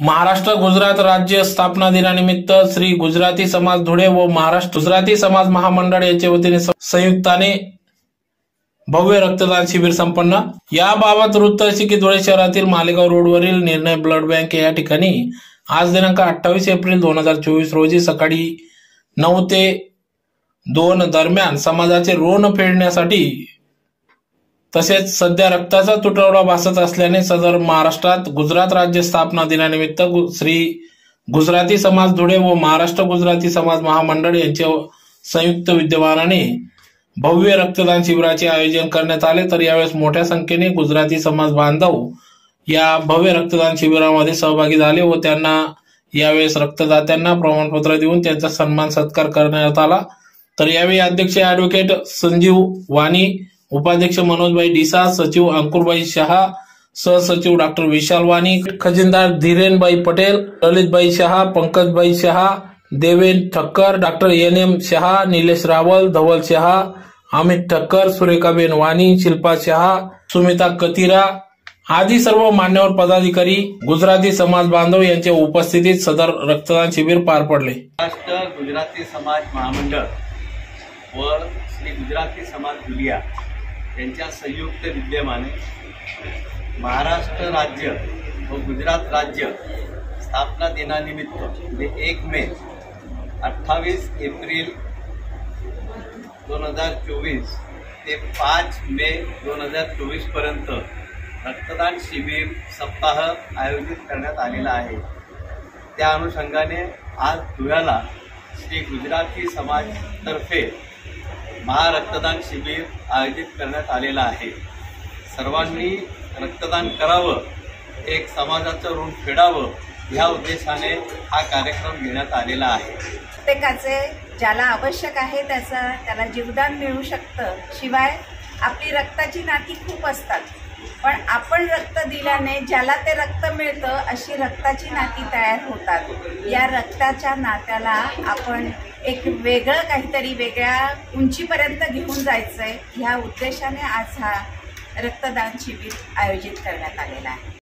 महाराष्ट्र गुजरात राज्य स्थापना दिनानिमित्त श्री गुजराती समाज धुळे व महाराष्ट्र गुजराती समाज महामंडळ यांच्या वतीने संयुक्ताने भव्य रक्तदान शिबिर संपन्न. याबाबत वृत्त अशी की धुळे शहरातील मालेगाव रोडवरील निर्णय ब्लड बँक या ठिकाणी आज दिनांक अठ्ठावीस एप्रिल दोन हजार चोवीस रोजी सकाळी नऊ ते दोन दरम्यान समाजाचे ऋण फेडण्यासाठी तसेच सध्या रक्ताचा तुटवडा भासत असल्याने सदर महाराष्ट्रात गुजरात राज्य स्थापना दिनानिमित्त श्री गुजराती समाज धुळे व महाराष्ट्र गुजराती समाज महामंडळ यांच्या संयुक्त विद्यमानाने भव्य रक्तदान शिबिराचे आयोजन करण्यात आले. तर यावेळेस मोठ्या संख्येने गुजराती समाज बांधव या भव्य रक्तदान शिबिरामध्ये सहभागी झाले व त्यांना यावेळेस रक्तदात्यांना प्रमाणपत्र देऊन त्यांचा सन्मान सत्कार करण्यात आला. तर यावेळी अध्यक्ष ऍडव्होकेट संजीव वाणी उपाध्यक्ष मनोजभाई डिसा सचिव अंकुरबाई शहा सहसचिव डॉक्टर विशाल वाणी खजिनदार Dhirenbhai Patel Lalitbhai Shah Pankajbhai Shah Deven Thakkar doctor N M Shah Nilesh Raval Dhaval Shah Amit Thakkar Surekhaben Vani Shilpa Shah Sumita Katira आदी सर्व मान्यवर पदाधिकारी गुजराती समाज बांधव यांच्या उपस्थितीत सदर रक्तदान शिबिर पार पडले. महाराष्ट्र गुजराती समाज महामंडळ व श्री गुजराती समाज दुनिया यांच्या संयुक्त विद्यमाने महाराष्ट्र राज्य व गुजरात राज्य स्थापना दिनानिमित्त म्हणजे एक मे अठ्ठावीस एप्रिल दोन हजार चोवीस ते पाच मे दोन हजार चोवीसपर्यंत रक्तदान शिबिर सप्ताह आयोजित करण्यात आलेला आहे. त्या अनुषंगाने आज धुळ्याला श्री गुजराती समाजतर्फे महारक्तदान शिबिर आयोजित करण्यात आलेलं आहे. सर्वांनी रक्तदान करावं एक समाजाचं ऋण फेडावं ह्या उद्देशाने हा कार्यक्रम घेण्यात आलेला आहे. प्रत्येकाचे ज्याला आवश्यक आहे त्याचं त्याला जीवदान मिळू शकतं. शिवाय आपली रक्ताची नाती खूप असतात. पण आपण रक्त दिल्याने ज्याला ते रक्त मिळतं अशी रक्ताची नाती तयार होतात. या रक्ताच्या नात्याला आपण एक वेगळं काहीतरी वेगळ्या उंचीपर्यंत घेऊन जायचं आहे ह्या उद्देशाने आज हा रक्तदान शिबिर आयोजित करण्यात आलेला आहे.